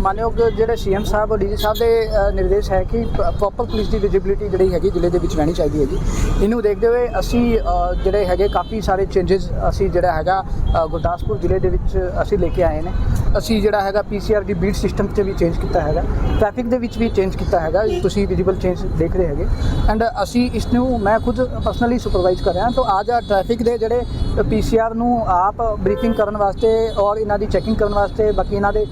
ਮਾਨਯੋਗ ਜਿਹੜੇ ਸੀਐਮ ਸਾਹਿਬ, ਡੀਜੀ ਸਾਹਿਬ ਦੇ ਨਿਰਦੇਸ਼ ਹੈ ਕਿ ਪ੍ਰੋਪਰ ਪੁਲਿਸ ਦੀ ਵਿਜੀਬਿਲਿਟੀ ਜਿਹੜੀ ਹੈਗੀ ਜ਼ਿਲ੍ਹੇ ਦੇ ਵਿੱਚ ਰਹਿਣੀ ਚਾਹੀਦੀ ਹੈਗੀ। ਇਹਨੂੰ ਦੇਖਦੇ ਹੋਏ ਅਸੀਂ ਜਿਹੜੇ ਹੈਗੇ ਕਾਫੀ ਸਾਰੇ ਚੇਂਜਸ ਅਸੀਂ ਜਿਹੜਾ ਹੈਗਾ ਗੁਰਦਾਸਪੁਰ ਜ਼ਿਲ੍ਹੇ ਦੇ ਵਿੱਚ ਅਸੀਂ ਲੈ ਕੇ ਆਏ ਨੇ। ਅਸੀਂ ਜਿਹੜਾ ਹੈਗਾ ਪੀਸੀਆਰ ਦੀ ਬੀਟ ਸਿਸਟਮ 'ਚ ਵੀ ਚੇਂਜ ਕੀਤਾ ਹੈਗਾ। ਟ੍ਰੈਫਿਕ ਦੇ ਵਿੱਚ ਵੀ ਚੇਂਜ ਕੀਤਾ ਹੈਗਾ, ਤੁਸੀਂ ਵਿਜ਼ੀਬਲ ਚੇਂਜ ਦੇਖ ਰਹੇ ਹੈਗੇ। ਐਂਡ ਅਸੀਂ ਇਸ ਨੂੰ ਮੈਂ ਖੁਦ ਪਰਸਨਲੀ ਸੁਪਰਵਾਈਜ਼ ਕਰ ਰਿਹਾ ਤਾਂ ਅੱਜ ਆ ਟ੍ਰੈਫਿਕ ਦੇ ਜਿਹੜੇ ਪੀਸੀਆਰ ਨੂੰ ਆਪ ਬਰੀਫਿੰਗ ਕਰਨ ਵਾਸਤੇ ਔਰ ਇਹਨਾਂ ਦੀ ਚੈਕਿੰਗ ਕਰਨ ਵਾਸਤੇ, ਬਾਕੀ ਇਹਨਾਂ ਦੇ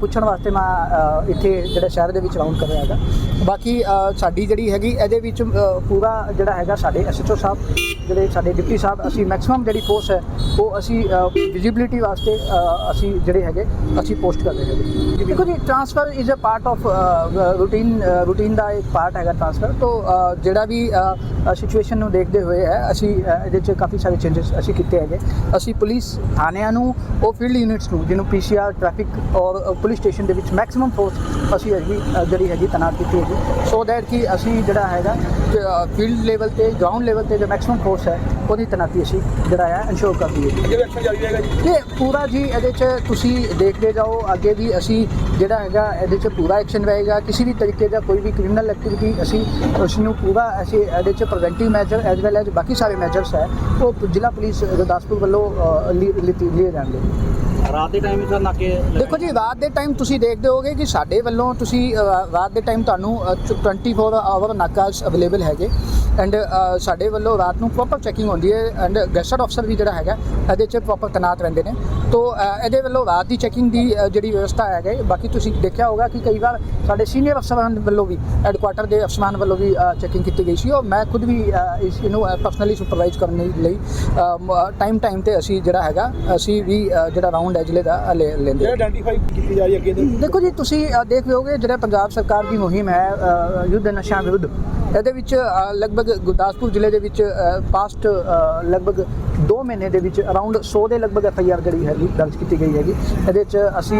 ਪੁੱਛਣ ਵਾਸਤੇ ਮੈਂ ਇੱਥੇ ਜਿਹੜਾ ਸ਼ਹਿਰ ਦੇ ਵਿੱਚ ਰਾਉਂਡ ਕਰ ਰਿਹਾ ਹੈਗਾ। ਬਾਕੀ ਸਾਡੀ ਜਿਹੜੀ ਹੈਗੀ, ਇਹਦੇ ਵਿੱਚ ਪੂਰਾ ਜਿਹੜਾ ਹੈਗਾ ਸਾਡੇ ਐਸਐਚਓ ਸਾਹਿਬ, ਜਿਹੜੇ ਸਾਡੇ ਡਿਪਟੀ ਸਾਹਿਬ, ਅਸੀਂ ਮੈਕਸਿਮਮ ਜਿਹੜੀ ਫੋਰਸ ਹੈ, ਉਹ ਅਸੀਂ ਵਿਜ਼ਿਬਿਲਿਟੀ ਵਾਸਤੇ ਅਸੀਂ ਜਿਹੜੇ ਹੈਗੇ, ਅਸੀਂ ਪੋਸਟ ਕਰ ਰਹੇ ਹੈਗੇ। ਦੇਖੋ ਜੀ transfer is a part of routine routine ਦਾ ਇੱਕ ਪਾਰਟ ਹੈਗਾ ਟ੍ਰਾਂਸਫਰ ਤੋਂ ਜਿਹੜਾ ਵੀ ਸਿਚੁਏਸ਼ਨ ਨੂੰ ਦੇਖਦੇ ਹੋਏ ਹੈ, ਅਸੀਂ ਇਹਦੇ 'ਚ ਕਾਫੀ ਸਾਰੇ ਚੇਂਜਸ ਅਸੀਂ ਕੀਤੇ ਹੈਗੇ। ਅਸੀਂ ਪੁਲਿਸ ਥਾਣਿਆਂ ਨੂੰ, ਉਹ ਫੀਲਡ ਯੂਨਿਟਸ ਨੂੰ, ਜਿਹਨੂੰ ਪੀਸੀਆਰ ਟ੍ਰੈਫਿਕ ਔਰ ਪੁਲਿਸ ਸਟੇਸ਼ਨ ਦੇ ਵਿੱਚ ਮੈਕਸਿਮਮ ਫੋਰਸ ਅਸੀਂ ਹੈਗੀ ਜਿਹੜੀ ਹੈਗੀ ਤੈਨਾਤ ਕੀਤੀ ਹੈਗੀ। ਸੋ ਦੈਟ ਕਿ ਅਸੀਂ ਜਿਹੜਾ ਹੈਗਾ ਫੀਲਡ ਲੈਵਲ ਤੇ ਗਰਾਊਂਡ ਲੈਵਲ ਤੇ ਜੋ ਮੈਕਸਿਮਮ ਫੋਰਸ ਹੈ ਉਹਦੀ ਤੈਨਾਤੀ ਅਸੀਂ ਜਿਹੜਾ ਹੈ ਇਨਸ਼ੋਰ ਕਰ ਦਈਏ। ਕਿਹੜੇ ਐਕਸ਼ਨ ਜਾਰੀ ਰਹੇਗਾ ਜੀ? ਇਹ ਪੂਰਾ ਜੀ ਇਹਦੇ 'ਚ ਤੁਸੀਂ ਦੇਖਦੇ ਜਾਓ ਅੱਗੇ ਵੀ ਅਸੀਂ ਜਿਹੜਾ ਹੈਗਾ ਇਹਦੇ 'ਚ ਪੂਰਾ ਐਕਸ਼ਨ ਰਹੇਗਾ। ਕਿਸੇ ਵੀ ਤਰੀਕੇ ਦਾ ਕੋਈ ਵੀ ਕ੍ਰਿਮੀਨਲ ਐਕਟੀਵਿਟੀ ਅਸੀਂ ਉਸ ਨੂੰ ਪੂਰਾ ਅਸੀਂ ਇਹਦੇ 'ਚ preventive measure as well as ਬਾਕੀ ਸਾਰੇ ਮੈਜਰਸ ਹੈ ਉਹ ਜ਼ਿਲ੍ਹਾ ਪੁਲਿਸ ਗੁਰਦਾਸਪੁਰ ਵੱਲੋਂ ਲਿੱਤੀ ਲਿਏ ਜਾਣਗੇ। ਰਾਤ ਦੇ ਟਾਈਮ ਸਰ ਨਾਕੇ ਦੇਖੋ ਜੀ ਰਾਤ ਰਾਤ ਦੇ ਟਾਈਮ ਤੁਸੀਂ ਦੇਖਦੇ ਹੋਗੇ ਕਿ ਸਾਡੇ ਵੱਲੋਂ ਤੁਸੀਂ ਰਾਤ ਦੇ ਟਾਈਮ ਤੁਹਾਨੂੰ ਅ, ਚ- 24 ਆਵਰ ਨਾਕਾਸ ਅਵੇਲੇਬਲ ਹੈਗੇ। ਐਂਡ ਸਾਡੇ ਵੱਲੋਂ ਰਾਤ ਨੂੰ ਪ੍ਰੋਪਰ ਚੈਕਿੰਗ ਹੁੰਦੀ ਹੈ। ਐਂਡ ਗੈਸਟ ਅਫਸਰ ਵੀ ਜਿਹੜਾ ਹੈਗਾ ਇਹਦੇ 'ਚ ਪ੍ਰੋਪਰ ਤੈਨਾਤ ਰਹਿੰਦੇ ਨੇ। ਤੋਂ ਇਹਦੇ ਵੱਲੋਂ ਰਾਤ ਦੀ ਚੈਕਿੰਗ ਦੀ ਜਿਹੜੀ ਵਿਵਸਥਾ ਹੈਗੇ ਬਾਕੀ ਤੁਸੀਂ ਦੇਖਿਆ ਹੋਗਾ ਕਿ ਕਈ ਵਾਰ ਸਾਡੇ ਸੀਨੀਅਰ ਅਫਸਰਾਂ ਵੱਲੋਂ ਵੀ ਹੈੱਡਕੁਆਟਰ ਦੇ ਅਫਸਰਾਂ ਵੱਲੋਂ ਵੀ ਚੈਕਿੰਗ ਕੀਤੀ ਗਈ ਸੀ। ਔਰ ਮੈਂ ਖੁਦ ਵੀ ਇਸ ਇਹਨੂੰ ਪਰਸਨਲੀ ਸੁਪਰਵਾਈਜ਼ ਕਰਨ ਲਈ ਟਾਈਮ ਟਾਈਮ ਤੇ ਅਸੀਂ ਜਿਹੜਾ ਹੈਗਾ ਅਸੀਂ ਵੀ ਜਿਹੜਾ ਰਾਉਂਡ ਹੈ ਜ਼ਿਲ੍ਹੇ ਦਾ ਲੈਂਦੇ ਜਿਹੜਾ ਆਇਡੈਂਟੀਫਾਈ ਕੀਤੀ ਜਾ ਰਹੀ ਹੈ ਅੱਗੇ ਦੇ ਦੇਖੋ ਜੀ ਤੁਸੀਂ ਦੇਖ ਰਹੇ ਹੋਗੇ ਜਿਹੜਾ ਪੰਜਾਬ ਸਰਕਾਰ ਦੀ ਮੁਹਿੰਮ ਹੈ ਯੁੱਧ ਨਸ਼ਿਆਂ ਵਿਰੁੱਧ। ਇਹਦੇ ਵਿੱਚ ਲਗਭਗ ਗੁਰਦਾਸਪੁਰ ਜ਼ਿਲ੍ਹੇ ਦੇ ਵਿੱਚ ਪਾਸਟ ਲਗਭਗ 2 ਮਹੀਨੇ ਦੇ ਵਿੱਚ ਅਰਾਊਂਡ 100 ਦੇ ਲਗਭਗ ਐਫ ਆਈ ਆਰ ਜਿਹੜੀ ਹੈਗੀ ਦਰਜ ਕੀਤੀ ਗਈ ਹੈਗੀ। ਇਹਦੇ ਵਿੱਚ ਅਸੀਂ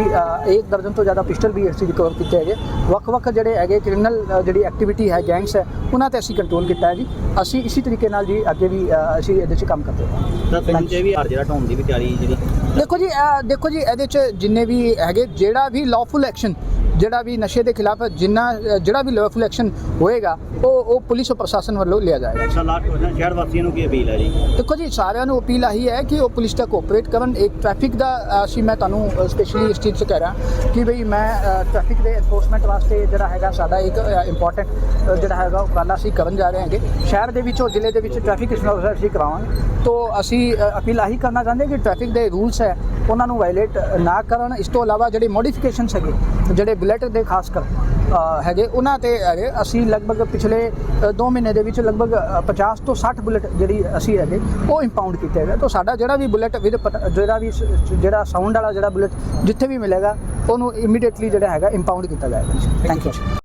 ਇੱਕ ਦਰਜਨ ਤੋਂ ਜ਼ਿਆਦਾ ਪਿਸਟਲ ਵੀ ਅਸੀਂ ਰਿਕਵਰ ਕੀਤੇ ਹੈਗੇ। ਵੱਖ-ਵੱਖ ਜਿਹੜੇ ਹੈਗੇ ਕ੍ਰਿਮੀਨਲ ਜਿਹੜੀ ਐਕਟੀਵਿਟੀ ਹੈ ਗੈਂਗਸ ਹੈ ਉਹਨਾਂ ਤੇ ਅਸੀਂ ਕੰਟਰੋਲ ਕੀਤਾ ਹੈ ਜੀ। ਅਸੀਂ ਇਸੇ ਤਰੀਕੇ ਨਾਲ ਜੀ ਅੱਗੇ ਵੀ ਅਸੀਂ ਇਹਦੇ 'ਚ ਕੰਮ ਕਰਦੇ ਹਾਂ। ਤਾਂ ਫਿਲਮ 'ਚ ਵੀ ਹਰ ਜਿਹੜਾ ਢਾਉਣ ਦੀ ਵੀ ਤਿਆਰੀ ਜਿਹੜੀ ਦੇਖੋ ਜੀ ਦੇਖੋ ਜੀ ਇਹਦੇ ਚ ਜਿੰਨੇ ਵੀ ਹੈਗੇ ਜਿਹੜਾ ਵੀ ਲਾਫੁਲ ਐਕਸ਼ਨ ਜਿਹੜਾ ਵੀ ਨਸ਼ੇ ਦੇ ਖਿਲਾਫ ਜਿੰਨਾ ਜਿਹੜਾ ਵੀ ਲਾਫੁਲ ਐਕਸ਼ਨ ਹੋਏਗਾ ਉਹ ਉਹ ਪੁਲਿਸ ਔਰ ਪ੍ਰਸ਼ਾਸਨ ਵੱਲੋਂ ਲਿਆ ਜਾਏਗਾ। ਸਲਾਹ ਸ਼ਹਿਰ ਵਾਸੀਆਂ ਨੂੰ ਕੀ ਅਪੀਲ ਹੈ ਜੀ? ਦੇਖੋ ਜੀ ਸਾਰਿਆਂ ਨੂੰ ਅਪੀਲ ਆਹੀ ਹੈ ਕਿ ਉਹ ਪੁਲਿਸ ਦਾ ਕੋਆਪਰੇਟ ਕਰਨ। ਇੱਕ ਟ੍ਰੈਫਿਕ ਦਾ ਅਸੀਂ ਮੈਂ ਤੁਹਾਨੂੰ ਸਪੈਸ਼ਲੀ ਇਸ ਚੀਜ਼ 'ਚ ਕਹਿ ਰਿਹਾ ਕਿ ਬਈ ਮੈਂ ਟ੍ਰੈਫਿਕ ਦੇ ਐਨਫੋਰਸਮੈਂਟ ਵਾਸਤੇ ਜਿਹੜਾ ਹੈਗਾ ਸਾਡਾ ਇੱਕ ਇੰਪੋਰਟੈਂਟ ਜਿਹੜਾ ਹੈਗਾ ਉਪਰਾਲਾ ਅਸੀਂ ਕਰਨ ਜਾ ਰਹੇ ਹਾਂਗੇ। ਸ਼ਹਿਰ ਦੇ ਵਿੱਚ ਜ਼ਿਲ੍ਹੇ ਦੇ ਵਿੱਚ ਟ੍ਰੈਫਿਕ ਇਨਫੋਰਸਮੈਂਟ ਅਸੀਂ ਕਰਾਵਾਂਗੇ। ਤੋਂ ਅਸੀਂ ਅਪੀਲ ਆਹੀ ਕਰਨਾ ਚਾਹੁੰਦੇ ਕਿ ਟ੍ਰੈਫਿਕ ਦੇ ਰੂਲਸ ਹੈ ਉਹਨਾਂ ਨੂੰ ਵਾਇਲੇਟ ਨਾ ਕਰਨ। ਇਸ ਤੋਂ ਇਲਾਵਾ ਜਿਹੜੇ ਮੋਡੀਫਿਕੇਸ਼ਨਸ ਹੈਗੇ ਜਿਹੜੇ ਬੁਲੇਟ ਦੇ ਖਾਸ ਕਰ ਹੈਗੇ ਉਹਨਾਂ ਤੇ ਹੈਗੇ। ਅਸੀਂ ਲਗਭਗ ਪਿਛਲੇ 2 ਮਹੀਨੇ ਦੇ ਵਿੱਚ ਲਗਭਗ ਅ, 50 ਤੋਂ 60 ਬੁਲੇਟ ਜਿਹੜੀ ਅਸੀਂ ਹੈਗੇ ਉਹ ਇੰਪਾਊਂਡ ਕੀਤੇ ਹੈਗੇ। ਤਾਂ ਸਾਡਾ ਜਿਹੜਾ ਵੀ ਬੁਲੇਟ ਵਿਦ ਜਿਹੜਾ ਵੀ ਜਿਹੜਾ ਸਾਊਂਡ ਵਾਲਾ ਜਿਹੜਾ ਬੁਲੇਟ ਜਿੱਥੇ ਵੀ ਮਿਲੇਗਾ ਉਹਨੂੰ ਇਮੀਡੀਏਟਲੀ ਜਿਹੜਾ ਹੈਗਾ ਇੰਪਾਊਂਡ ਕੀਤਾ ਜਾਏਗਾ। Thank you